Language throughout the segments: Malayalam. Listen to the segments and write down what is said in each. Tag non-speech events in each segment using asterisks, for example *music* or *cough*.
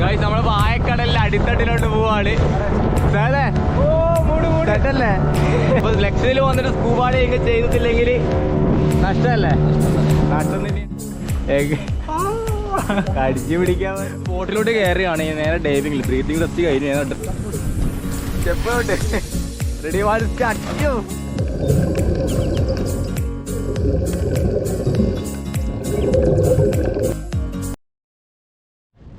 ഗൈസ് നമ്മൾ വായക്കടലിൽ അടിത്തട്ടിലോട്ട് പോവാണ്. അതെ സെറ്റല്ലേ അപ്പൊ ലക്ഷത്തിൽ വന്നിട്ട് സ്കൂബ ഒക്കെ ചെയ്തിട്ടില്ലെങ്കിൽ നഷ്ടല്ലേ? നഷ്ടം തന്നെ ഏക- കടിച്ചു പിടിക്കാൻ ബോട്ടിലോട്ട് കയറുകയാണ് നേരെ ഡൈവിംഗിൽ ബ്രീത്തിങ് ടെസ്റ്റ് കഴിഞ്ഞു ഞാൻ റെഡി റെഡി അടിച്ചു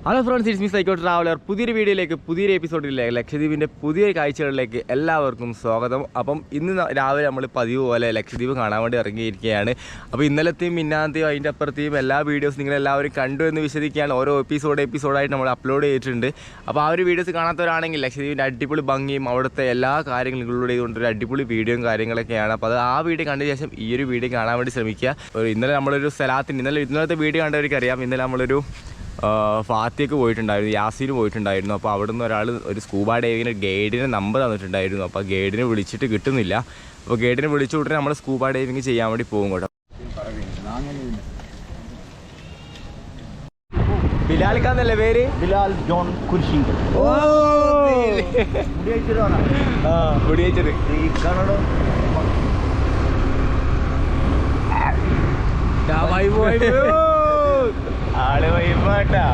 hello friends it's me psycho traveller പുതിയൊരു വീഡിയോയിലേക്ക് പുതിയൊരു എപ്പിസോഡിലേക്ക് ലക്ഷദ്വീപിന്റെ പുതിയ കാഴ്ചകളിലേക്ക് എല്ലാവർക്കും സ്വാഗതം. അപ്പം ഇന്ന് രാവിലെ നമ്മൾ പതിവ് പോലെ ലക്ഷദ്വീപ് കാണാൻ വേണ്ടി ഇറങ്ങിയിരിക്കുകയാണ്. അപ്പോൾ ഇന്നലത്തെയും മിന്നാന്തെയും അതിന്റെ അപ്പുറത്തെയും എല്ലാ വീഡിയോസ് നിങ്ങൾ എല്ലാവരും കണ്ടു എന്ന് വിശദിക്കുകയാണ് ഓരോ എപ്പിസോഡ് എപ്പിസോഡായിട്ട് നമ്മൾ അപ്ലോഡ് ചെയ്തിട്ടുണ്ട്. അപ്പോൾ ആ ഒരു വീഡിയോസ് കാണാത്തവരാണെങ്കിൽ ലക്ഷദ്വീപിന്റെ അടിപൊളി ഭംഗിയും അവിടുത്തെ എല്ലാ കാര്യങ്ങളും ഇൻക്ലൂഡ് ഒരു അടിപൊളി വീഡിയോയും കാര്യങ്ങളൊക്കെയാണ്. അപ്പോൾ അത് ആ വീഡിയോ കണ്ട ശേഷം ഈ ഒരു വീഡിയോ കാണാൻ വേണ്ടി ശ്രമിക്കുക. ഇന്നലെ നമ്മളൊരു സ്ഥലത്തിന് ഇന്നലെ ഇന്നലത്തെ വീഡിയോ കണ്ടവർക്കറിയാം. ഇന്നലെ നമ്മളൊരു ഫാത്തിയൊക്കെ പോയിട്ടുണ്ടായിരുന്നു യാസീന് പോയിട്ടുണ്ടായിരുന്നു. അപ്പോൾ അവിടെ നിന്ന് ഒരാൾ ഒരു സ്കൂബ ഡൈവിങ്ങിന് ഗൈഡിന് നമ്പർ തന്നിട്ടുണ്ടായിരുന്നു. അപ്പോൾ ഗൈഡിനെ വിളിച്ചിട്ട് കിട്ടുന്നില്ല. അപ്പോൾ ഗൈഡിനെ വിളിച്ചു ഉടനെ നമ്മൾ സ്കൂബ ഡൈവിങ് ചെയ്യാൻ വേണ്ടി പോകും കേട്ടോ. ബിലാൽക്കാന്നല്ലേ പേര്? ബിലാൽ ജോൺ കുരിശിങ്കൽ ഓ ഈ കന്നഡ ആൾ വൈബാട്ടാ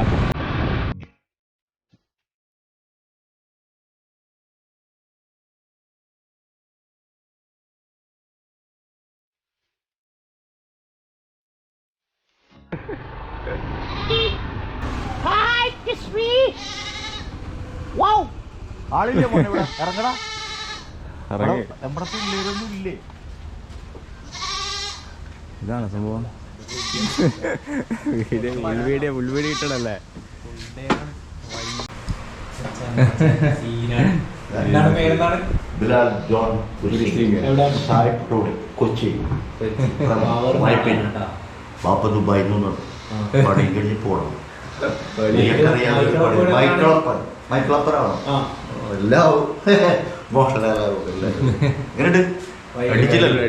ആളില്ലേ മോനെ ഇവിടെ? ഇറങ്ങടാ. ഇറങ്ങി. നമ്മുടെ പിള്ളേരൊന്നും ഇല്ലേ? ഇതാണ് സംഭവം. വീഡിയോ ഉൾവീഡിയോ ഉൾവീഡിയോ കിട്ടണല്ലേ? ബിലാൽ ജോൺ സായിപ്പ് റോഡ് കൊച്ചി. വായ്പ പാപ്പ ദുബായിൽ നിന്ന് പണി. കഴിഞ്ഞ് പോകണം മൈക്കിളപ്പനാണോ എല്ലാം എങ്ങനെയുണ്ട്? അടിച്ചില്ലല്ലോ?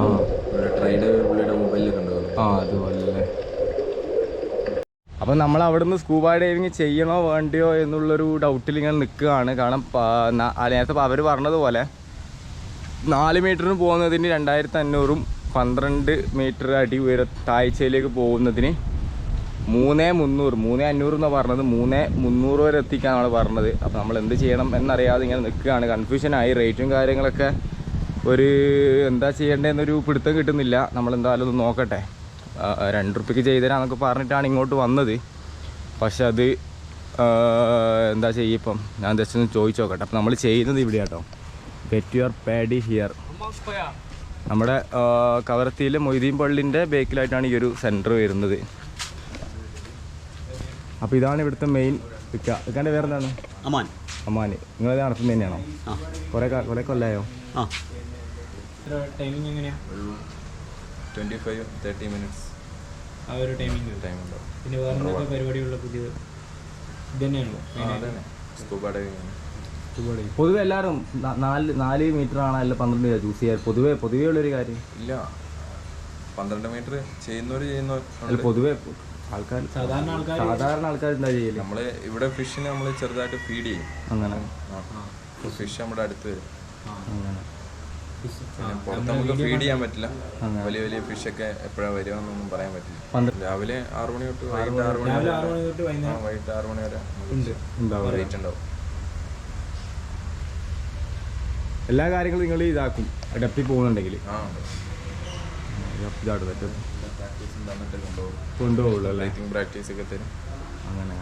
ഓക്കെ ആ അതുപോലെ. അപ്പം നമ്മൾ അവിടുന്ന് സ്കൂബ ഡൈവിങ് ചെയ്യണോ വേണ്ടയോ എന്നുള്ളൊരു ഡൗട്ടിൽ ഇങ്ങനെ നിൽക്കുകയാണ്. കാരണം നേരത്തെ അവർ പറഞ്ഞതുപോലെ നാല് മീറ്ററിന് പോകുന്നതിന് രണ്ടായിരത്തി അഞ്ഞൂറും പന്ത്രണ്ട് മീറ്റർ അടി ഉയര താഴ്ചയിലേക്ക് പോകുന്നതിന് മൂന്നേ മുന്നൂറ് മൂന്നേ അഞ്ഞൂറ് എന്നാണ് പറഞ്ഞത്. മൂന്നേ മുന്നൂറ് വരെ എത്തിക്കാനാണ് പറഞ്ഞത്. അപ്പോൾ നമ്മൾ എന്ത് ചെയ്യണം എന്നറിയാതെ ഇങ്ങനെ നിൽക്കുകയാണ്. കൺഫ്യൂഷനായി റേറ്റും കാര്യങ്ങളൊക്കെ ഒരു എന്താ ചെയ്യേണ്ടതെന്നൊരു പിടുത്തം കിട്ടുന്നില്ല. നമ്മൾ എന്തായാലും ഒന്ന് നോക്കട്ടെ. രണ്ട് റുപ്യക്ക് ചെയ്തുതരാന്നൊക്കെ പറഞ്ഞിട്ടാണ് ഇങ്ങോട്ട് വന്നത്. പക്ഷെ അത് എന്താ ചെയ്യിപ്പം ഞാൻ ജസ്റ്റ് ഒന്ന് ചോദിച്ചു നോക്കട്ടെ. അപ്പം നമ്മൾ ചെയ്യുന്നത് ഇവിടെ കേട്ടോ. ഗെറ്റ് യുവർ പാഡി ഹിയർ നമ്മുടെ കവർത്തിയിലെ മൊയ്തീൻ പള്ളിന്റെ ബേക്കിലായിട്ടാണ് ഈ ഒരു സെന്റർ വരുന്നത്. അപ്പോൾ ഇതാണ് ഇവിടുത്തെ മെയിൻ ഇക്ക ഇക്കാന്റെ പേര് അമാൻ. അമാൻ. നിങ്ങളത് നടത്തുന്നത് തന്നെയാണോ? കുറേ കുറേ കൊല്ലായോ? ആ. ടൈമിംഗ് എങ്ങനെയാ? ട്വന്റി ഫൈവ് തേർട്ടി മിനിറ്റ്സ് ആ ഒരു ടൈമിംഗ് ടൈം ഉണ്ടാവും. പിന്നെ വേറെ എന്തൊക്കെ പരിപാടിയുള്ള പുതിയത്? ഇത് തന്നെയാണല്ലോ ആ അതന്നെ. സ്കൂബ പൊതുവെ എല്ലാവരും നാല് നാല് മീറ്റർ ആണ് അല്ല പന്ത്രണ്ട് ചൂസ് ചെയ്യാറ്. പൊതുവെ പൊതുവേ ഉള്ളൊരു കാര്യം. ഇല്ല. പന്ത്രണ്ട് മീറ്റർ ചെയ്യുന്നവർ അല്ല ചെയ്യുന്നവർ പൊതുവെ ആൾക്കാർ സാധാരണ ആൾക്കാർ സാധാരണ ആൾക്കാർ എന്താ ചെയ്യൽ? നമ്മൾ ഇവിടെ ഫിഷിനെ നമ്മൾ ചെറുതായിട്ട് ഫീഡ് ചെയ്യും. അങ്ങനെ. ഫിഷ് നമ്മുടെ അടുത്ത് വരും. അങ്ങനെ. പുറത്ത് ഫീഡ് ചെയ്യാൻ പറ്റില്ല. വലിയ വലിയ എപ്പോഴാണ് വരിക എന്നൊന്നും പറയാൻ പറ്റില്ല. രാവിലെ ആറു മണി തൊട്ട് വൈകിട്ട് ആറു മണി മണി വൈകിട്ട് ആറു വരെ ഉണ്ട്. ഉണ്ടാവും. റേറ്റ് ഉണ്ടാവും. എല്ലാ കാര്യങ്ങളും നിങ്ങൾ ഇതാക്കും. ഡെപ്പിൽ പോകുന്നുണ്ടെങ്കിൽ. കൊണ്ടുപോകുള്ളൂ പ്രാക്ടീസ് ഒക്കെ തരും. അങ്ങനെ.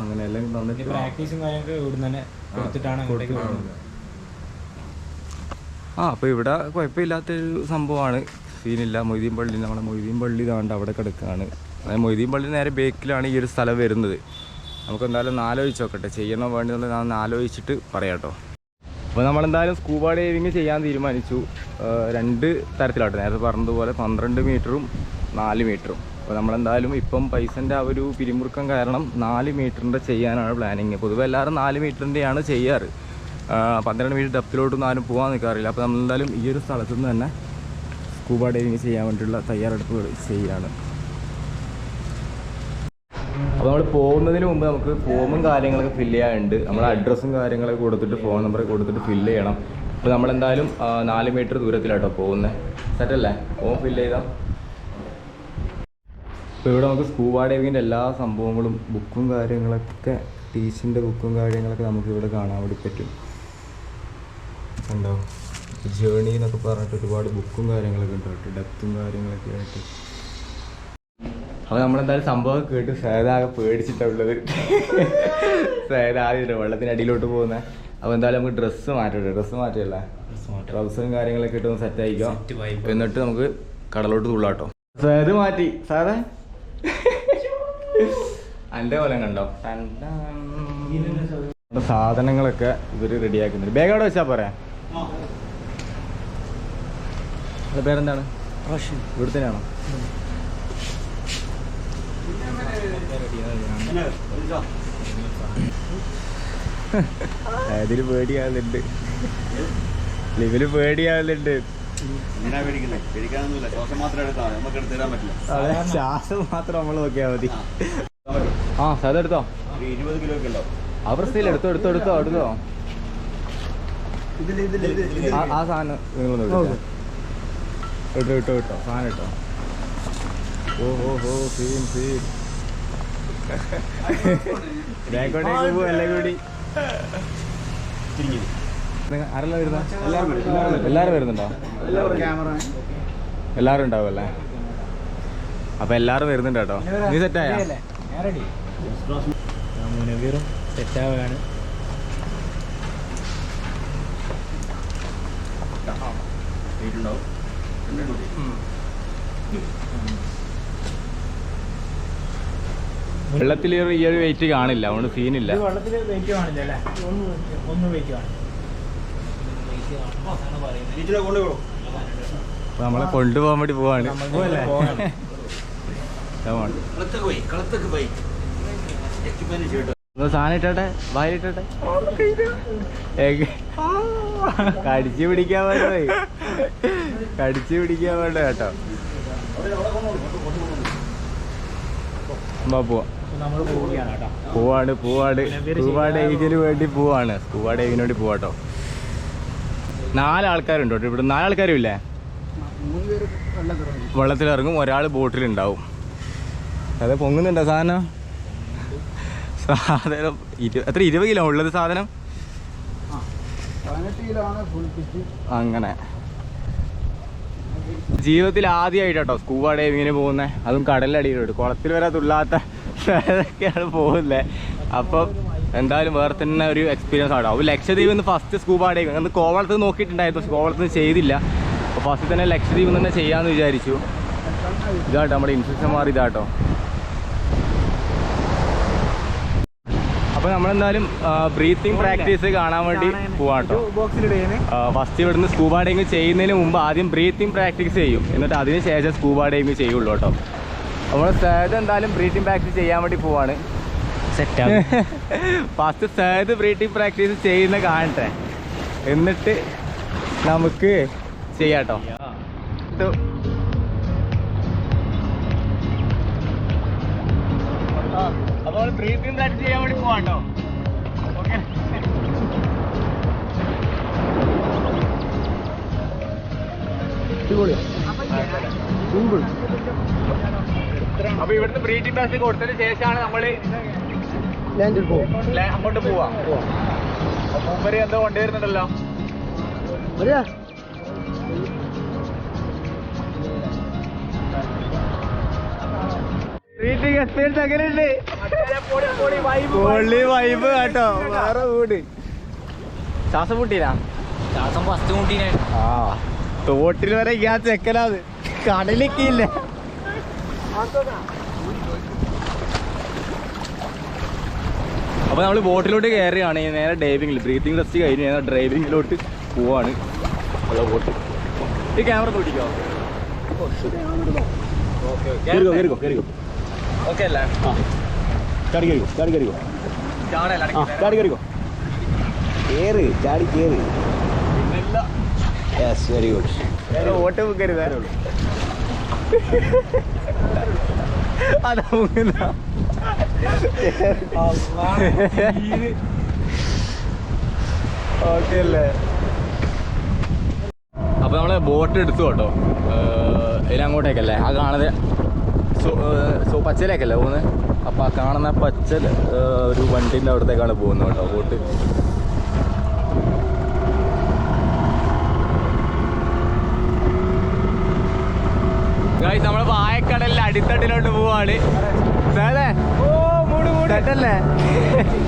അങ്ങനെ എല്ലാം തന്നിട്ട് പ്രാക്ടീസും കാര്യങ്ങളൊക്കെ ഇവിടുന്ന് തന്നെ കൊടുത്തിട്ടാണ് അങ്ങോട്ടേക്ക് പോകുന്നത്. ആ അപ്പോൾ ഇവിടെ കുഴപ്പമില്ലാത്തൊരു സംഭവമാണ്. സീനില്ല മൊയ്തീൻ പള്ളി നമ്മുടെ മൊയ്തീൻ പള്ളി ഇതാണ്ട് അവിടെ കിടക്കുകയാണ് അതായത് മൊയ്തീൻ പള്ളി നേരെ ബേക്കിലാണ് ഈ ഒരു സ്ഥലം വരുന്നത്. നമുക്ക് എന്തായാലും ആലോചിച്ച് നോക്കട്ടെ. ചെയ്യണോ വേണ്ടെന്നുള്ളത് ഞാൻ ആലോചിച്ചിട്ട് പറയാം കേട്ടോ. അപ്പോൾ നമ്മളെന്തായാലും സ്കൂബ ഡൈവിങ് ചെയ്യാൻ തീരുമാനിച്ചു. രണ്ട് തരത്തിലാട്ടോ. നേരത്തെ പറഞ്ഞതുപോലെ പന്ത്രണ്ട് മീറ്ററും നാല് മീറ്ററും. അപ്പോൾ നമ്മളെന്തായാലും ഇപ്പം പൈസന്റെ ആ ഒരു പിരിമുറുക്കം കാരണം നാല് മീറ്ററിന്റെ ചെയ്യാനാണ് പ്ലാനിങ് പൊതുവെ എല്ലാവരും നാല് മീറ്ററിന്റെയാണ് ചെയ്യാറ്. പന്ത്രണ്ട് മീറ്റർ ഡെപ്തിലോട്ടൊന്നും ആരും പോകാൻ നിൽക്കാറില്ല അപ്പോൾ നമ്മളെന്തായാലും ഈ ഒരു സ്ഥലത്തു നിന്ന് തന്നെ സ്കൂബ ഡൈവിങ് ചെയ്യാൻ വേണ്ടിയുള്ള തയ്യാറെടുപ്പുകൾ ചെയ്യുകയാണ്. അപ്പോൾ നമ്മൾ പോകുന്നതിന് മുമ്പ് നമുക്ക് ഫോമും കാര്യങ്ങളൊക്കെ ഫില്ല് ചെയ്യാനുണ്ട്. നമ്മൾ അഡ്രസ്സും കാര്യങ്ങളൊക്കെ കൊടുത്തിട്ട് ഫോൺ നമ്പർ കൊടുത്തിട്ട് ഫില്ല് ചെയ്യണം. അപ്പോൾ നമ്മളെന്തായാലും നാല് മീറ്റർ ദൂരത്തിലാട്ടോ പോകുന്നത് സെറ്റല്ലേ ഫോം ഫില്ല് ചെയ്താൽ ഇപ്പോൾ ഇവിടെ നമുക്ക് സ്കൂബ ഡൈവിങ്ങിന്റെ എല്ലാ സംഭവങ്ങളും ബുക്കും കാര്യങ്ങളൊക്കെ ടീച്ചിന്റെ ബുക്കും കാര്യങ്ങളൊക്കെ നമുക്ക് ഇവിടെ കാണാൻ വേണ്ടി പറ്റും. ഉണ്ടോ ജേണി എന്നൊക്കെ പറഞ്ഞിട്ട് ഒരുപാട് ബുക്കും കാര്യങ്ങളൊക്കെ ഉണ്ട് കേട്ടോ. ഡെപ്തും കാര്യങ്ങളൊക്കെ ആയിട്ട്. അപ്പോൾ നമ്മളെന്തായാലും സംഭവം കേട്ട് സേതാകെ പേടിച്ചിട്ടുള്ളത് സേത ആദ്യം വെള്ളത്തിനടിയിലോട്ട് പോകുന്ന. അപ്പോൾ എന്തായാലും നമുക്ക് ഡ്രസ്സ് മാറ്റട്ടെ ഡ്രസ്സ് മാറ്റിയല്ലേ. ട്രൗസറും കാര്യങ്ങളൊക്കെ ഇട്ട് സെറ്റ് ആയിക്കോ. എന്നിട്ട് നമുക്ക് കടലോട്ട് തുള്ളാട്ടോ സേത് മാറ്റി. സാറേ? അന്റെ പോലെ കണ്ടോ. സാധനങ്ങളൊക്കെ ഇവർ റെഡിയാക്കുന്നുണ്ട് ബാഗ് അവിടെ വെച്ചാ നിങ്ങളുടെ പേരെന്താണ്? ഇവിടുത്തേനാണോ? അതിൽ പേടിയാവുന്നുണ്ട്. ലിവിൽ പേടിയാവുന്നുണ്ട്. ശ്വാസം മാത്രം എടുത്താൽ നമുക്ക് എടുത്ത് തരാൻ പറ്റില്ല. അതെ, ശ്വാസം മാത്രം നമ്മൾ നോക്കിയാൽ മതി. ആ സാധനം എടുത്തോ? ഇരുപത് കിലോ ഒക്കെ ഉണ്ടോ? ആ പ്രശ്നമില്ല. എടുത്തോ എടുത്തോ എടുത്തോ എടുത്തോ. ആ- ആ സാധനം. നിങ്ങൾ ഇട്ടോ ഇട്ടോ ഇട്ടോ. സാധനം ഇട്ടോ. ഓ ഓ ഓ സീൻ സീൻ. ബാക്കോട്ടേക്ക് പോവല്ലേ കൂടി. ആരെല്ലാം വരുന്ന? എല്ലാവരും വരുന്നുണ്ടോ. എല്ലാവരും ഉണ്ടാവും അല്ലേ? അപ്പൊ എല്ലാവരും വരുന്നുണ്ട് കേട്ടോ. നീ സെറ്റായ മുനവീറും വെള്ളത്തിൽ ഈ ഒരു വെയിറ്റ് കാണില്ല അതുകൊണ്ട് സീനില്ല വെള്ളത്തിൽ വെയിറ്റ് കാണില്ല അല്ലേ? ഒന്ന് ഒന്ന് വെയിറ്റ് കാണില്ല. നമ്മളെ കൊണ്ടുപോകാൻ വേണ്ടി പോവാണ്. സാധനിട്ടെ വായിട്ടെ സാധനം കടിച്ചു പിടിക്കാൻ വേണ്ടേ? കടിച്ചു പിടിക്കാൻ വേണ്ട കേട്ടോ? വാ പൂവാട് നമ്മൾ ഏജിന് പോവാണ് പോവാണ് വേണ്ടി പോവാണ്. പൂവാട് ഏജിന് വേണ്ടി പോവാട്ടോ നാലാൾക്കാരുണ്ട് ഇവിടെ? നാലാൾക്കാരും ഇല്ലേ? വെള്ളത്തിലിറങ്ങും. ഒരാൾ ബോട്ടിലുണ്ടാവും. അതെ പൊങ്ങുന്നുണ്ടോ സാധനം? സാധനം ഇരു എത്ര ഇരുപത് കിലോ ഉള്ളത് സാധനം? അങ്ങനെ. ജീവിതത്തിൽ ആദ്യമായിട്ടോ സ്കൂബ ഡൈവിങ്ങിന് പോകുന്നത് അതും കടലടിയിലോട്ട് കുളത്തിൽ വരെ തുള്ളാത്ത ഇതൊക്കെയാണ് പോകുന്നത് അപ്പം എന്തായാലും വേറെ തന്നെ ഒരു എക്സ്പീരിയൻസ് ആണ് അപ്പോൾ ലക്ഷദ്വീപ് നിന്ന് ഫസ്റ്റ് സ്കൂബ ഡൈവിങ് അന്ന് കോവളത്ത് നോക്കിയിട്ടുണ്ടായിരുന്നു. പക്ഷെ കോവളത്ത് നിന്ന് ചെയ്തില്ല. അപ്പോൾ ഫസ്റ്റ് തന്നെ ലക്ഷദ്വീപ് തന്നെ ചെയ്യാമെന്ന് വിചാരിച്ചു. ഇതാട്ടോ നമ്മുടെ ഇൻസ്ട്രക്ടർമാർ ഇതാട്ടോ അപ്പോൾ നമ്മളെന്തായാലും ബ്രീത്തിങ് പ്രാക്ടീസ് കാണാൻ വേണ്ടി പോവാട്ടോ ഫസ്റ്റ് ഇവിടുന്ന് സ്കൂബ ഡൈവിങ് ചെയ്യുന്നതിന് മുമ്പ് ആദ്യം ബ്രീത്തിങ് പ്രാക്ടീസ് ചെയ്യും. എന്നിട്ട് അതിന് ശേഷം സ്കൂബ ഡൈവിങ് ചെയ്യുള്ളൂ കേട്ടോ നമ്മൾ സേത് എന്തായാലും ബ്രീത്തിങ് പ്രാക്ടീസ് ചെയ്യാൻ വേണ്ടി പോവാണ്. ഫസ്റ്റ് സേത് ബ്രീത്തിങ് പ്രാക്ടീസ് ചെയ്യുന്ന കാണട്ടെ. എന്നിട്ട് നമുക്ക് ചെയ്യാട്ടോ ഇത് ബ്രീത്തിങ് പ്രാക്ടീസ് ചെയ്യാൻ വേണ്ടി പോവാട്ടോ. ഓക്കെ. അപ്പൊ ഇവിടുത്തെ ബ്രീത്തിങ് പ്രാക്ടീസ് കൊടുത്തതിന് ശേഷമാണ് നമ്മൾ ലാ- അങ്ങോട്ട് പോവാ. മൂപ്പര് എന്തോ കൊണ്ടുവരുന്നുണ്ടല്ലോ. എക്സ്പീരിയൻസ് എങ്ങനെയുണ്ട് പൊള്ളി വൈബ് കേട്ടോ. വേറെ വീട്. ശ്വാസം മുട്ടീനാ ശ്വാസം ഫസ്റ്റ് കൂട്ടിനെ ആ തോട്ടിൽ വരെ ഞാൻ ചെക്കനാത് കടലിക്കില്ല. അപ്പൊ നമ്മൾ ബോട്ടിലോട്ട് കയറുകയാണ് നേരെ ഡൈവിംഗിൽ ബ്രീത്തിങ് ടെസ്റ്റ് കഴിഞ്ഞ് നേരെ ഡ്രൈവിംഗിലോട്ട് പോവാണ്. ഉള്ള ബോട്ട്. ഈ ക്യാമറ കൂട്ടിക്കോ ഓക്കെ ഓക്കെ ഓക്കെ അല്ലേ? ചാടി കയറിക്കോ ചാടി കയറിക്കോ ചാടല്ല ആ ചാടി കയറിക്കോ കേറ് ചാടി കേറ്. യെസ് വെരി ഗുഡ് ഓട്ട് മുക്കരുത് അതാ മുങ്ങുന്ന. ഓക്കെ അല്ലേ? അപ്പൊ നമ്മൾ ബോട്ട് എടുത്തു കേട്ടോ. ഇതിലങ്ങോട്ടേക്കല്ലേ? ആ കാണുന്നത് സോ പച്ചയിലേക്കല്ലേ പോകുന്നത് അപ്പം ആ കാണുന്ന പച്ചൽ ഒരു വണ്ടീന്റെ അവിടത്തേക്കാണ് പോകുന്നത് കേട്ടോ ബോട്ട് ഗായ്സ് നമ്മൾ വായക്കടലിൽ അടിത്തട്ടിലോട്ട് പോവാണ്.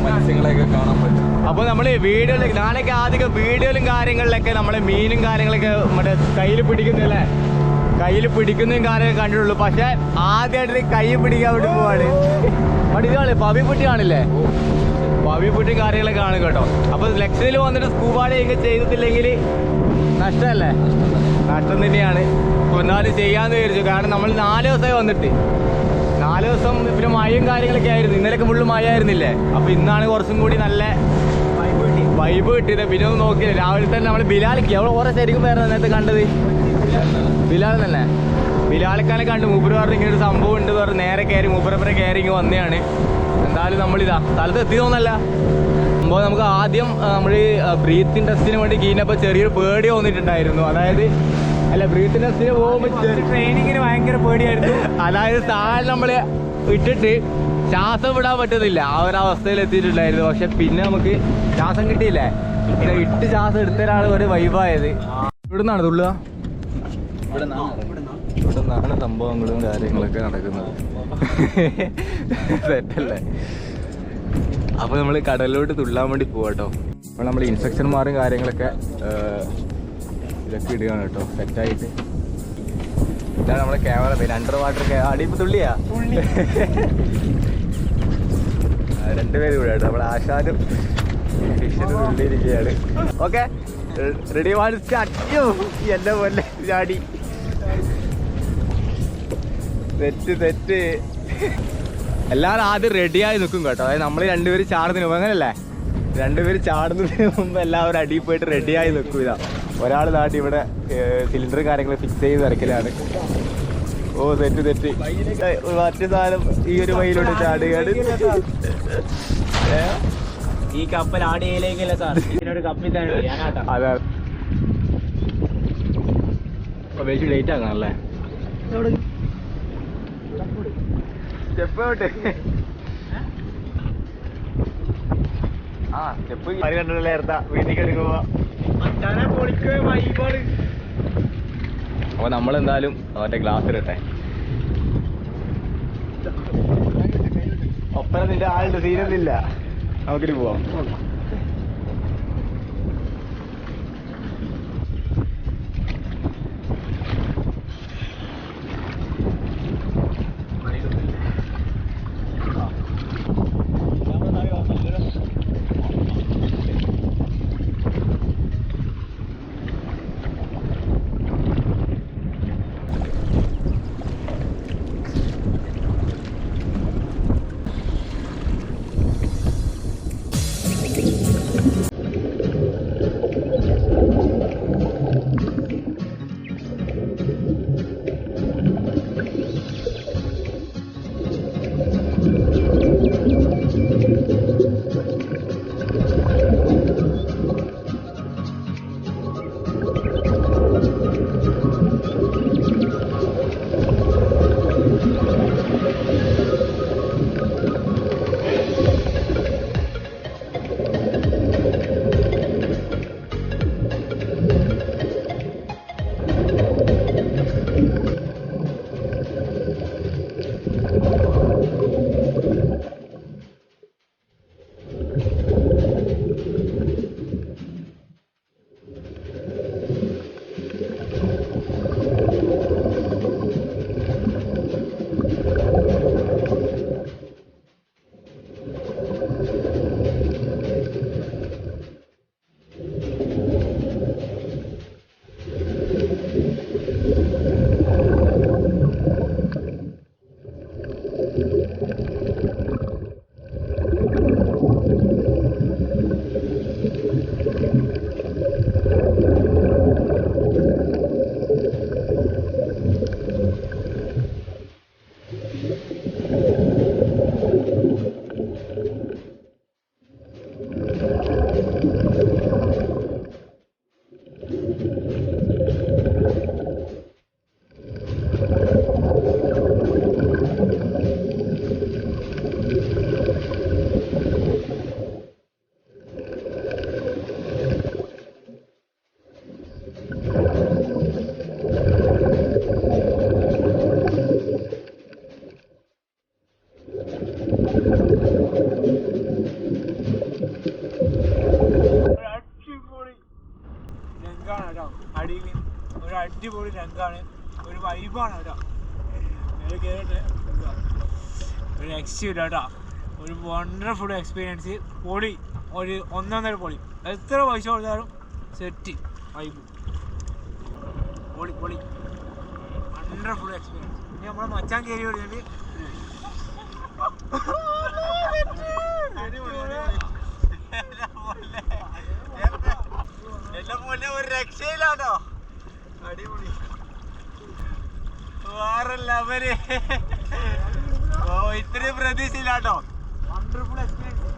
മത്സ്യങ്ങളെയൊക്കെ കാണാൻ പറ്റും. അപ്പൊ നമ്മൾ വീഡിയോയിൽ ഞാനൊക്കെ ആദ്യം വീഡിയോയിലും കാര്യങ്ങളിലൊക്കെ നമ്മൾ മീനും കാര്യങ്ങളൊക്കെ മറ്റേ കയ്യിൽ പിടിക്കുന്നില്ലേ കയ്യിൽ പിടിക്കുന്നതും കാര്യമൊക്കെ കണ്ടിട്ടുള്ളൂ. പക്ഷെ ആദ്യമായിട്ട് കൈ പിടിക്കാൻ വേണ്ടി പോവാണ്. ഇതാണ് പവിപ്പുട്ടി കാണില്ലേ? പവിപ്പുട്ടി കാര്യങ്ങളൊക്കെ കാണും കേട്ടോ. അപ്പൊ ലക്ഷത്തിൽ വന്നിട്ട് സ്കൂബാഡിയൊക്കെ ചെയ്തിട്ടില്ലെങ്കിൽ നഷ്ടമല്ലേ? നഷ്ടം തന്നെയാണ്. എന്നാലും ചെയ്യാന്ന് വിചാരിച്ചു. കാരണം നമ്മൾ നാല് ദിവസമായി വന്നിട്ട്. നാല് ദിവസം പിന്നെ മഴയും കാര്യങ്ങളൊക്കെ ആയിരുന്നു. ഇന്നലെയൊക്കെ ഫുള്ള് മഴ ആയിരുന്നില്ലേ? അപ്പൊ ഇന്നാണ് കുറച്ചും കൂടി നല്ല വൈബ് കിട്ടിയത്. പിന്നെ ഒന്ന് നോക്കിയില്ല രാവിലെ തന്നെ നമ്മൾ ബിലാലിക്ക് അവൾ ഓരോ ശരിക്കും പേരാണ് നേരത്തെ കണ്ടത്. ബിലാൽ തന്നെ ബിലാലിക്കാനെ കണ്ട് മൂപ്പര് പറഞ്ഞ് ഇങ്ങനെ ഒരു സംഭവം ഉണ്ട് പറഞ്ഞു നേരെ കയറി മൂപ്പരപ്പുറം കയറി ഇങ്ങ് വന്നെയാണ്. എന്തായാലും നമ്മളിതാ സ്ഥലത്ത് എത്തിയതൊന്നല്ല സംഭവം നമുക്ക് ആദ്യം നമ്മൾ ബ്രീത്തിങ് ടെസ്റ്റിന് വേണ്ടി കീനപ്പോൾ ചെറിയൊരു പേടി തോന്നിയിട്ടുണ്ടായിരുന്നു. അതായത് അല്ല ബ്രീത്തിങ് ടെസ്റ്റിന് പോകുമ്പോൾ ട്രെയിനിങ്ങിന് ഭയങ്കര പേടിയായിരുന്നു. അതായത് താഴെ നമ്മൾ ഇട്ടിട്ട് ശ്വാസം വിടാൻ പറ്റുന്നില്ല. ആ ഒരു അവസ്ഥയിൽ എത്തിയിട്ടുണ്ടായിരുന്നു പക്ഷെ പിന്നെ നമുക്ക് ശ്വാസം കിട്ടിയില്ലേ? ഇട്ട് ശ്വാസം എടുത്ത ഒരാൾ ഒരു വൈബായത് ഇവിടെ നിന്നാണ് തുള്ളുക? ഇവിടെ നിന്നാണ് സംഭവങ്ങളും കാര്യങ്ങളൊക്കെ നടക്കുന്നത്. സെറ്റല്ലേ അപ്പൊ നമ്മൾ കടലിലോട്ട് തുള്ളാൻ വേണ്ടി പോവാട്ടോ. അപ്പോൾ നമ്മൾ ഇൻസ്ട്രക്ഷന്മാരും കാര്യങ്ങളൊക്കെ ഇതൊക്കെ ഇടുകയാണ് കേട്ടോ സെറ്റായിട്ട് ഇതാണ് നമ്മുടെ ക്യാമറ പിന്നെ അണ്ടർ വാട്ടർ അടിയിപ്പ് തുള്ളിയാ? രണ്ടുപേരും ഇവിടെ കേട്ടോ നമ്മുടെ ആശാനും ഫിഷിന് തുള്ളിയിരിക്കുകയാണ്. ഓക്കെ റെഡി വാൺ സ്റ്റാർട്ട് എന്നെ പോലെ ചാടി തെറ്റ് തെറ്റ്. എല്ലാവരും ആദ്യം റെഡിയായി നിൽക്കും കേട്ടോ. അതായത് നമ്മൾ രണ്ടുപേര് ചാടുന്നതിന് മുമ്പ് അങ്ങനല്ലേ? രണ്ടുപേര് ചാടുന്നതിന് മുമ്പ് എല്ലാവരും അടിയിൽ പോയിട്ട് റെഡിയായി നിൽക്കും ഇതാ. ഒരാൾ നാട്ടി ഇവിടെ സിലിണ്ടർ കാര്യങ്ങൾ ഫിക്സ് ചെയ്ത് തിരക്കലാണ്. ഓ തെറ്റ് തെറ്റ്. മറ്റു സാധനം ഈ ഒരു വഴിയിലോട്ട് ചാടുകയാണ് ഈ കപ്പൽ ആടിയയിലേക്കല്ല സാർ? ഇതിനൊരു കപ്പിൽ തന്നെ ഞാനാട്ടാ. വെച്ച് ലേറ്റ് ആക്കണല്ലേ? സ്റ്റെപ്പ് ഔട്ട് ആ സ്റ്റെപ്പ് കണ്ടിട്ടില്ല നേരത്തെ? വീട്ടിൽ എടുക്കുമ്പോ അപ്പൊ നമ്മളെന്തായാലും അവന്റെ ഗ്ലാസ് ഇടട്ടെ. ഒപ്പന നിന്റെ ആളുടെ സീനൊന്നുമില്ല നമുക്കിനി പോവാം. വൈബാണ് കേട്ടോ. മേലെ കയറട്ടെ ഒരു രക്ഷയില്ല കേട്ടോ. ഒരു വണ്ടർഫുൾ എക്സ്പീരിയൻസ് പൊളി. ഒരു ഒന്നൊന്നര പൊളി. എത്ര പൈസ കൊടുത്താലും സെറ്റ് വൈബ് പൊളി പൊളി. വണ്ടർഫുൾ എക്സ്പീരിയൻസ് ഇനി നമ്മളെ മച്ചാൻ കയറി വരുന്നുണ്ട്. ഒരു രക്ഷയില്ലാട്ടോ അടിപൊളി വേറെ ലെവൽ ഓ ഇത്രയും പ്രതീക്ഷയില്ലാട്ടോ വണ്ടർഫുൾ എക്സ്പീരിയൻസ്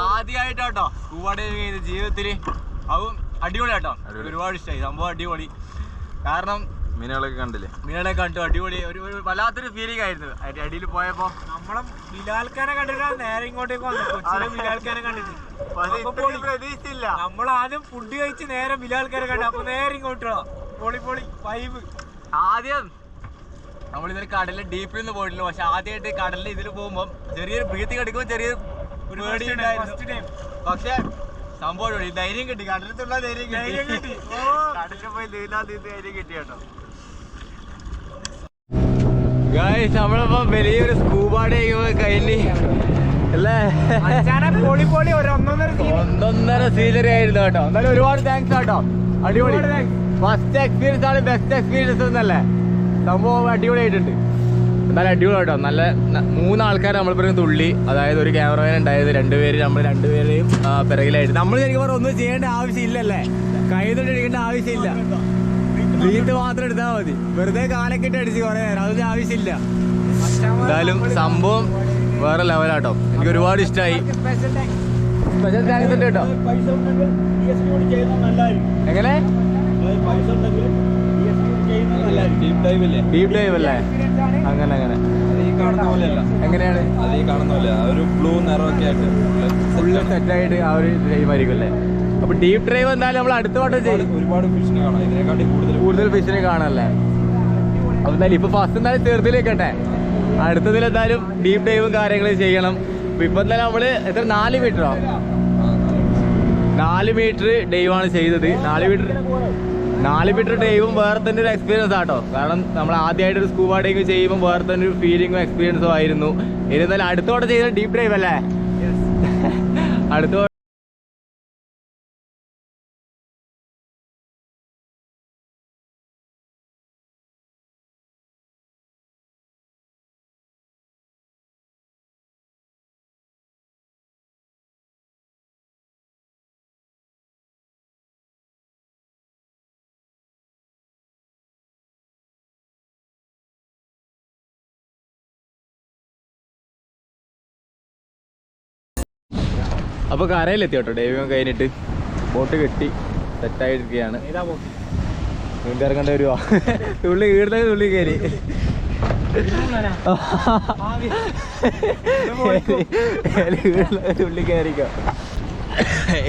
ആദ്യമായിട്ടാട്ടോ സ്കൂബ ഡൈവിങ് ചെയ്ത ജീവിതത്തിൽ. അതും അടിപൊളിയാട്ടോ. ഒരുപാട് ഇഷ്ടമായി സംഭവം അടിപൊളി. കാരണം മീനുകളൊക്കെ കണ്ടില്ലേ? മീനുകളെ കണ്ടു. അടിപൊളി. ഒരു ഒരു വല്ലാത്തൊരു ഫീലിംഗ് ആയിരുന്നു. അതിന്റെ അടിയിൽ പോയപ്പോ. നമ്മളെ ബിലാൽക്കാനെ കണ്ടിട്ട് നേരെ ഇങ്ങോട്ടേക്ക് വന്നു ബിലാൽക്കാനെ കണ്ടിട്ട്. പ്രതീക്ഷിച്ചില്ല നമ്മൾ ആദ്യം ഫുഡ് കഴിച്ച് നേരെ ബിലാൽക്കാരെ കണ്ടു. അപ്പൊ നേരെ ഇങ്ങോട്ടോ പൊളി പൊളി. വൈബ് ആദ്യം ഇന്നലെ കടലിൽ ഡീപ്പിൽ നിന്ന് പോയിട്ടില്ല. പക്ഷെ ആദ്യമായിട്ട് കടലിൽ ഇതിൽ പോകുമ്പോൾ ചെറിയൊരു ബ്രീത്തിങ് എടുക്കുമ്പോൾ ചെറിയൊരു പക്ഷെ സംഭവം. ധൈര്യം കിട്ടി. കടലത്തുള്ള ധൈര്യം ധൈര്യം കിട്ടി. *laughs* കടലിൽ പോയി നീന്താൻ ധൈര്യം കിട്ടി കേട്ടോ. ഗായ്സ് നമ്മളിപ്പോ വലിയൊരു സ്കൂബ കഴിഞ്ഞ്. അല്ലേ? പൊളി പൊളി ഒരു ഒന്നൊന്നര. ഒന്നൊന്നര സീനറി ആയിരുന്നു കേട്ടോ. എന്നാലും ഒരുപാട് താങ്ക്സ് കേട്ടോ. അടിപൊളി. ഫസ്റ്റ് എക്സ്പീരിയൻസ് ആണ് ബെസ്റ്റ് എക്സ്പീരിയൻസ് എന്നല്ലേ? സംഭവം അടിപൊളിയായിട്ടുണ്ട്. എന്നാലും അടിപൊളി കേട്ടോ നല്ല മൂന്നാൾക്കാർ നമ്മളിപ്പോൾ തുള്ളി. അതായത് ഒരു ക്യാമറമാൻ ഉണ്ടായത് രണ്ടുപേര് നമ്മൾ രണ്ടുപേരെയും പിറകിലായിട്ട്. നമ്മൾ ശരിക്കും പറഞ്ഞാൽ ഒന്നും ചെയ്യേണ്ട ആവശ്യമില്ലല്ലേ? കൈ തൊട്ട് ആവശ്യമില്ല. വീട്ട് മാത്രം എടുത്താൽ മതി. വെറുതെ കാലൊക്കെ ഇട്ട് അടിച്ച് കുറേ നേരം. അതൊന്നും ആവശ്യമില്ല. എന്തായാലും സംഭവം വേറെ ലെവലാട്ടോ എനിക്ക് ഒരുപാട് ഇഷ്ടമായി സ്പെഷ്യൽ താങ്ക്സ് ഉണ്ട് കേട്ടോ. എങ്ങനെ? ഡീപ് ഡൈവ് അല്ലേ? അങ്ങനെ അങ്ങനെ. എങ്ങനെയാണ്? ഒരു ബ്ലൂ നിറമൊക്കെ ആയിട്ട് ഫുള്ള് സെറ്റായിട്ട് ആ ഒരു ഡ്രൈവ് ആയിരിക്കും അല്ലേ? അപ്പൊ ഡീപ് ഡ്രൈവ് എന്തായാലും നമ്മൾ അടുത്ത വട്ടം ചെയ്യും. ഒരുപാട് ഫിഷിനെ കാണാം. ഇതിനെക്കാട്ടി കൂടുതൽ കൂടുതൽ ഫിഷിനെ കാണാനല്ലേ അപ്പൊ എന്തായാലും ഇപ്പൊ ഫസ്റ്റ് എന്തായാലും തീർത്തിലേക്കട്ടെ അടുത്തതിൽ എന്തായാലും ഡീപ് ഡൈവും കാര്യങ്ങളും ചെയ്യണം. അപ്പൊ ഇപ്പൊ എന്തായാലും നമ്മൾ എത്ര? നാല് മീറ്ററോ നാല് മീറ്റർ ഡൈവാണ് ചെയ്തത്. നാല് മീറ്റർ നാല് മീറ്റർ ഡൈവും വേറെ തന്നെ ഒരു എക്സ്പീരിയൻസ് ആട്ടോ. കാരണം നമ്മൾ ആദ്യമായിട്ട് ഒരു സ്കൂബ ഡൈവ് ചെയ്യുമ്പോൾ വേറെ തന്നെ ഒരു ഫീലിംഗും എക്സ്പീരിയൻസും ആയിരുന്നു. ഇനി എന്തായാലും അടുത്തോടെ ചെയ്ത ഡീപ് ഡൈവ് അല്ലേ? *laughs* അടുത്ത അപ്പൊ കരയിലെത്തി കേട്ടോ ഡൈവിങ് കഴിഞ്ഞിട്ട് ബോട്ട് കെട്ടി സെറ്റായിരിക്കുകയാണ്. നീന്തി ഇറങ്ങേണ്ട വരുവാ. തുള്ളി വീടുന്ന തുള്ളി കയറി. തുള്ളി കയറിക്കോ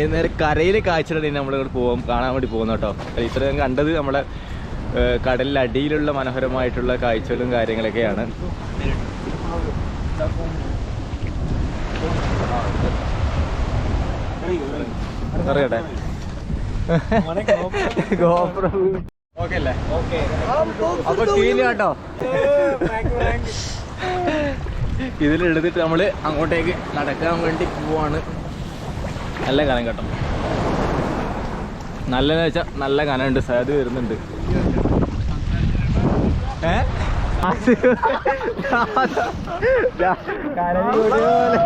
എന്നേരം കരയിലെ കാഴ്ചകളാണ് നമ്മൾ ഇവിടെ പോകും കാണാൻ വേണ്ടി പോകുന്ന കേട്ടോ. ഇത്രയും കണ്ടത് നമ്മളെ കടലിൽ അടിയിലുള്ള മനോഹരമായിട്ടുള്ള കാഴ്ചകളും കാര്യങ്ങളൊക്കെയാണ്. അറിയട്ടെ. ഗോപ്രോ ഓക്കെ അല്ലേ. അപ്പൊ കേട്ടോ. ഇതിലെടുത്തിട്ട് നമ്മൾ അങ്ങോട്ടേക്ക് നടക്കാൻ വേണ്ടി പോവാണ് നല്ല കനം കേട്ടോ നല്ല വെച്ചാൽ നല്ല ഉണ്ട് സാധ്യത വരുന്നുണ്ട് കല കൂടിയ പോലെ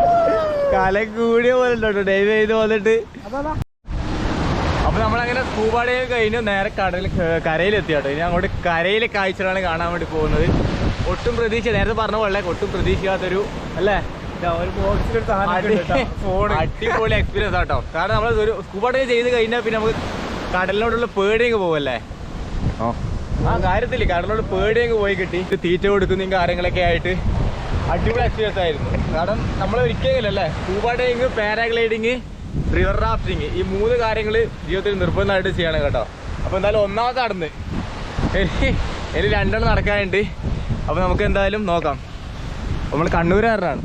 കല കൂടിയ പോലെ ഉണ്ടോ ഡൈവ് ചെയ്ത് വന്നിട്ട് അപ്പൊ നമ്മളങ്ങനെ സ്കൂബ ഡൈവ് കഴിഞ്ഞു നേരെ കടലിൽ കരയിലെത്തി കേട്ടോ. ഇനി അങ്ങോട്ട് കരയിലെ കാഴ്ചകളാണ് കാണാൻ വേണ്ടി പോകുന്നത്. ഒട്ടും പ്രതീക്ഷ നേരത്തെ പറഞ്ഞ പോലെ ഒട്ടും പ്രതീക്ഷിക്കാത്തൊരു അല്ലേ. അടിപൊളി എക്സ്പീരിയൻസ് ആട്ടോ. കാരണം നമ്മൾ ഒരു സ്കൂബ ഡൈവ് ചെയ്ത് കഴിഞ്ഞാൽ പിന്നെ നമുക്ക് കടലിനോടുള്ള പേടിയൊക്കെ പോവല്ലേ? ആ. കാര്യത്തിൽ കടലിനോട് പേടിയൊക്കെ പോയി കിട്ടി. തീറ്റ കൊടുക്കുന്നതും കാര്യങ്ങളൊക്കെ ആയിട്ട് അടിപൊളി എക്സ്പീരിയൻസ് ആയിരുന്നു. കാരണം നമ്മൾ ഒരിക്കലും അല്ലേ scuba diving paragliding river rafting ഈ മൂന്ന് കാര്യങ്ങൾ ജീവിതത്തിൽ നിർബന്ധമായിട്ട് ചെയ്യണം കേട്ടോ. അപ്പോൾ എന്തായാലും ഒന്നാമത്തെ നടന്ന്. ഇനി രണ്ടെണ്ണം നടക്കാനുണ്ട്. അപ്പോൾ നമുക്ക് എന്തായാലും നോക്കാം. നമ്മൾ കണ്ണൂരുകാരനാണ്.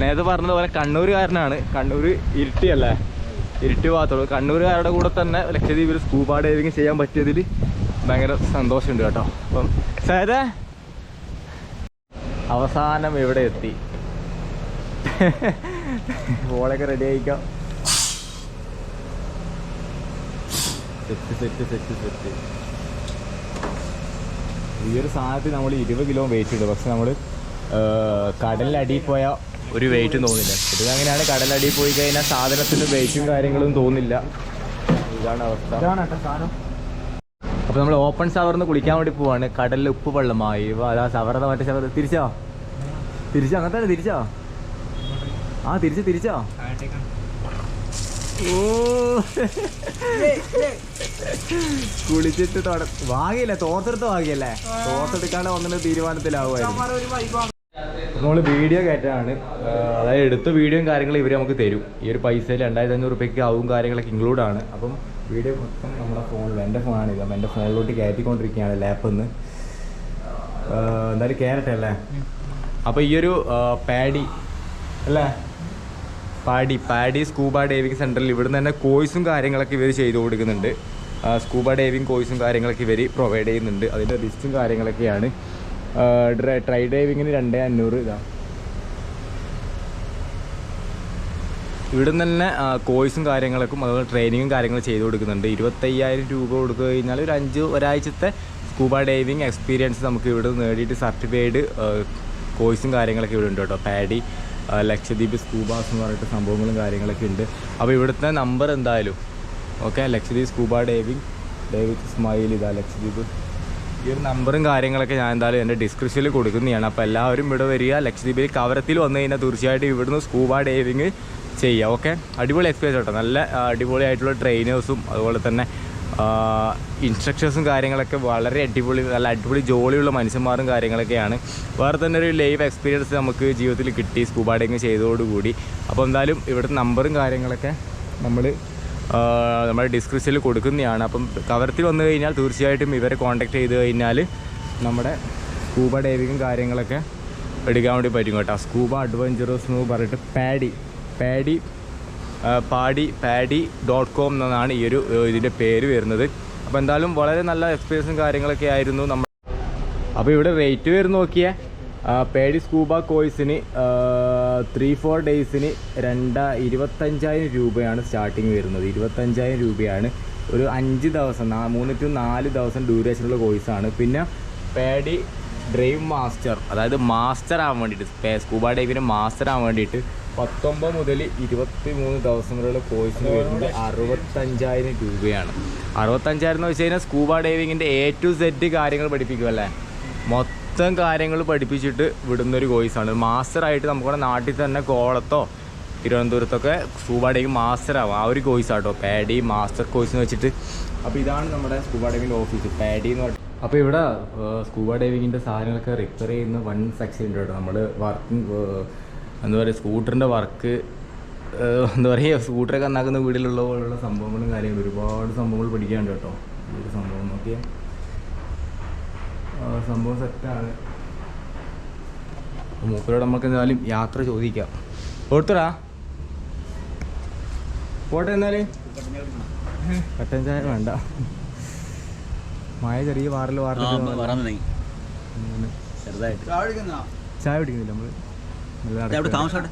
നേരത്തെ പറഞ്ഞതുപോലെ കണ്ണൂരുകാരനാണ്. കണ്ണൂർ ഇരുട്ടിയല്ലേ ഇരുട്ടി ഭാഗത്തുള്ളൂ. കണ്ണൂരുകാരുടെ കൂടെ തന്നെ ലക്ഷദ്വീപിൽ സ്കൂബ ഡൈവിങ് ചെയ്യാൻ പറ്റിയതിൽ ഭയങ്കര സന്തോഷമുണ്ട് കേട്ടോ. അപ്പം സേതേ അവസാനം ഇവിടെ എത്തി. ബോളൊക്കെ ready ആയിക്കാം. Set set set set. ഈ ഒരു സാധനത്തിൽ നമ്മൾ ഇരുപത് കിലോ വെയിറ്റ് ഉണ്ട് പക്ഷെ നമ്മൾ കടലിലടിയിൽ പോയാൽ ഒരു വെയിറ്റ് തോന്നില്ല. ഇത് അങ്ങനെയാണ് കടലടിയിൽ പോയി കഴിഞ്ഞാൽ സാധനത്തിന് വെയിറ്റും കാര്യങ്ങളും തോന്നില്ല. ഇതാണ് അവസ്ഥ. അപ്പോൾ നമ്മൾ ഓപ്പൺ സവർന്ന് കുളിക്കാൻ വേണ്ടി പോവാണ്. കടലിൽ ഉപ്പ് വെള്ളമായി. അതാ സവർന്ന് മറ്റേ സവർ തിരിച്ചോ? തിരിച്ചോ? അങ്ങനത്തെ തിരിച്ചോ? ആ തിരിച്ച് തിരിച്ചോ? ഓ. കുളിച്ചിട്ട് തുട വാങ്ങിയില്ലേ തോർത്തെടുത്ത് വാങ്ങിയല്ലേ തോർത്തെടുക്കാണ്ട് വന്നിട്ട് തീരുമാനത്തിലാവുമായിരുന്നു നമ്മൾ വീഡിയോ കയറ്റാണ് അതായത് എടുത്ത വീഡിയോയും കാര്യങ്ങളും ഇവർ നമുക്ക് തരും. ഈ ഒരു പൈസയിൽ രണ്ടായിരത്തി അഞ്ഞൂറ് റുപ്യക്ക് ആവും കാര്യങ്ങളൊക്കെ ഇൻക്ലൂഡ് ആണ്. അപ്പം വീഡിയോ മൊത്തം നമ്മുടെ ഫോണിൽ എന്റെ ഫോണാണ് ഇത് അപ്പം എന്റെ ഫോണിലോട്ട് കയറ്റിക്കൊണ്ടിരിക്കുകയാണ് ലാപ്പിൽ നിന്ന് എന്തായാലും കയറട്ടെ അല്ലേ? അപ്പോൾ ഈ ഒരു പാഡി അല്ലേ? പാടി പാടി സ്കൂബ ഡൈവിംഗ് സെന്ററിൽ ഇവിടുന്ന് തന്നെ കോഴ്സും കാര്യങ്ങളൊക്കെ ഇവർ ചെയ്തു കൊടുക്കുന്നുണ്ട്. സ്കൂബ ഡൈവിംഗ് കോഴ്സും കാര്യങ്ങളൊക്കെ ഇവർ പ്രൊവൈഡ് ചെയ്യുന്നുണ്ട്. അതിന്റെ ലിസ്റ്റും കാര്യങ്ങളൊക്കെയാണ്. ട്രൈ ഡൈവിങ്ങിന് രണ്ട് അഞ്ഞൂറ് ഇതാ. ഇവിടുന്ന് തന്നെ കോഴ്സും കാര്യങ്ങളൊക്കെ അതുപോലെ ട്രെയിനിങ്ങും കാര്യങ്ങളും ചെയ്തു കൊടുക്കുന്നുണ്ട്. ഇരുപത്തയ്യായിരം രൂപ കൊടുത്തു കഴിഞ്ഞാൽ ഒരു അഞ്ച് ഒരാഴ്ചത്തെ സ്കൂബ ഡൈവിങ് എക്സ്പീരിയൻസ് നമുക്ക് ഇവിടെ നേടിയിട്ട് സർട്ടിഫൈഡ് കോഴ്സും കാര്യങ്ങളൊക്കെ ഇവിടെ ഉണ്ട് കേട്ടോ. പാഡി ലക്ഷദ്വീപ് സ്കൂബാസ് എന്ന് പറഞ്ഞിട്ട് സംഭവങ്ങളും കാര്യങ്ങളൊക്കെ ഉണ്ട്. അപ്പോൾ ഇവിടുത്തെ നമ്പർ എന്തായാലും okay Lakshadweep scuba diving diving smile ഇതാ ലക്ഷദ്വീപ്. ഈ ഒരു നമ്പറും കാര്യങ്ങളൊക്കെ ഞാൻ എന്തായാലും എന്റെ ഡിസ്ക്രിപ്ഷനിൽ കൊടുക്കുന്നതാണ്. അപ്പോൾ എല്ലാവരും ഇവിടെ വരിക ലക്ഷദ്വീപിൽ കവരത്തിൽ വന്നു കഴിഞ്ഞാൽ തീർച്ചയായിട്ടും ഇവിടുന്ന് സ്കൂബ ഡൈവിങ് ചെയ്യുക ഓക്കെ അടിപൊളി എക്സ്പീരിയൻസ് കേട്ടോ നല്ല അടിപൊളിയായിട്ടുള്ള ട്രെയിനേഴ്സും അതുപോലെ തന്നെ ഇൻസ്ട്രക്ഷൻസും കാര്യങ്ങളൊക്കെ വളരെ അടിപൊളി നല്ല അടിപൊളി ജോലിയുള്ള മനുഷ്യന്മാരും കാര്യങ്ങളൊക്കെയാണ്. വേറെ തന്നെ ഒരു ലൈവ് എക്സ്പീരിയൻസ് നമുക്ക് ജീവിതത്തിൽ കിട്ടി സ്കൂബ ഡൈവിങ് ചെയ്തതോടുകൂടി. അപ്പോൾ എന്തായാലും ഇവിടുത്തെ നമ്പറും കാര്യങ്ങളൊക്കെ നമ്മൾ നമ്മുടെ ഡിസ്ക്രിപ്ഷനിൽ കൊടുക്കുന്നതാണ്. അപ്പം കവരത്തിൽ വന്നു കഴിഞ്ഞാൽ തീർച്ചയായിട്ടും ഇവരെ കോൺടാക്ട് ചെയ്ത് കഴിഞ്ഞാൽ നമ്മുടെ സ്കൂബ ഡൈവിങ്ങും കാര്യങ്ങളൊക്കെ എടുക്കാൻ വേണ്ടി പറ്റും കേട്ടോ. സ്കൂബ അഡ്വഞ്ചറസ് എന്ന് പറഞ്ഞിട്ട് PADI PADI PADI PADI dot com എന്നാണ് ഈ ഒരു ഇതിന്റെ പേര് വരുന്നത്. അപ്പോൾ എന്തായാലും വളരെ നല്ല എക്സ്പീരിയൻസും കാര്യങ്ങളൊക്കെ ആയിരുന്നു നമ്മൾ അപ്പോൾ ഇവിടെ റേറ്റ് വരും നോക്കിയേ. പേടി സ്കൂബ കോഴ്സിന് ത്രീ ഫോർ ഡേയ്സിന് രണ്ട ഇരുപത്തഞ്ചായിരം രൂപയാണ് സ്റ്റാർട്ടിങ് വരുന്നത്. ഇരുപത്തഞ്ചായിരം രൂപയാണ്. ഒരു അഞ്ച് ദിവസം മൂന്ന് ടു നാല് ദിവസം ഡ്യൂറേഷനുള്ള കോഴ്സാണ് പിന്നെ പേടി ഡ്രൈവ് മാസ്റ്റർ അതായത് മാസ്റ്റർ ആവാൻ വേണ്ടിയിട്ട് സ്കൂബ ഡൈവിന് മാസ്റ്റർ ആവാൻ വേണ്ടിയിട്ട് പത്തൊമ്പത് മുതൽ ഇരുപത്തി മൂന്ന് ദിവസം വരെയുള്ള കോഴ്സിന് വരുന്നത് അറുപത്തഞ്ചായിരം രൂപയാണ്. അറുപത്തഞ്ചായിരം എന്ന് വെച്ച് കഴിഞ്ഞാൽ സ്കൂബ ഡൈവിങ്ങിന്റെ എ ടു സെഡ് കാര്യങ്ങൾ പഠിപ്പിക്കും അല്ലേ? മൊത്തം കാര്യങ്ങൾ പഠിപ്പിച്ചിട്ട് വിടുന്ന ഒരു കോഴ്സാണ് മാസ്റ്ററായിട്ട് നമുക്കിവിടെ നാട്ടിൽ തന്നെ കോളത്തോ തിരുവനന്തപുരത്തൊക്കെ സ്കൂബ ഡൈവിങ് മാസ്റ്റർ ആവാം. ആ ഒരു കോഴ്സാട്ടോ പാഡി മാസ്റ്റർ കോഴ്സ് എന്ന് വെച്ചിട്ട്. അപ്പോൾ ഇതാണ് നമ്മുടെ സ്കൂബ ഡൈവിങ്ങിന്റെ ഓഫീസ് പാഡി എന്ന് പറഞ്ഞിട്ട് അപ്പോൾ ഇവിടെ സ്കൂബ ഡൈവിങ്ങിന്റെ സാധനങ്ങളൊക്കെ റിപ്പയർ ചെയ്യുന്ന വൺ സെക്ഷൻ ഉണ്ട് കേട്ടോ. നമ്മൾ വർക്കിംഗ് എന്താ പറയുക സ്കൂട്ടറിന്റെ വർക്ക് എന്താ പറയുക സ്കൂട്ടറൊക്കെ നന്നാക്കുന്ന വീട്ടിലുള്ള പോലുള്ള സംഭവങ്ങളും കാര്യങ്ങളും ഒരുപാട് സംഭവങ്ങൾ പഠിക്കാനുണ്ട് കേട്ടോ. ഈ ഒരു സംഭവം നോക്കിയാൽ. ആ, സംഭവം സെറ്റാണ് മൂപ്പരോട് നമുക്ക് എന്തായാലും യാത്ര ചോദിക്കാം. ഓർത്തടാ. പോട്ടെ എന്നാൽ. കട്ടൻ ചായ വേണ്ട. മായ ചെറിയ വാറിൽ വാറിൽ ചെറുതായിട്ട്. ചായ കുടിക്കുന്നില്ല. നമ്മൾ താമസം.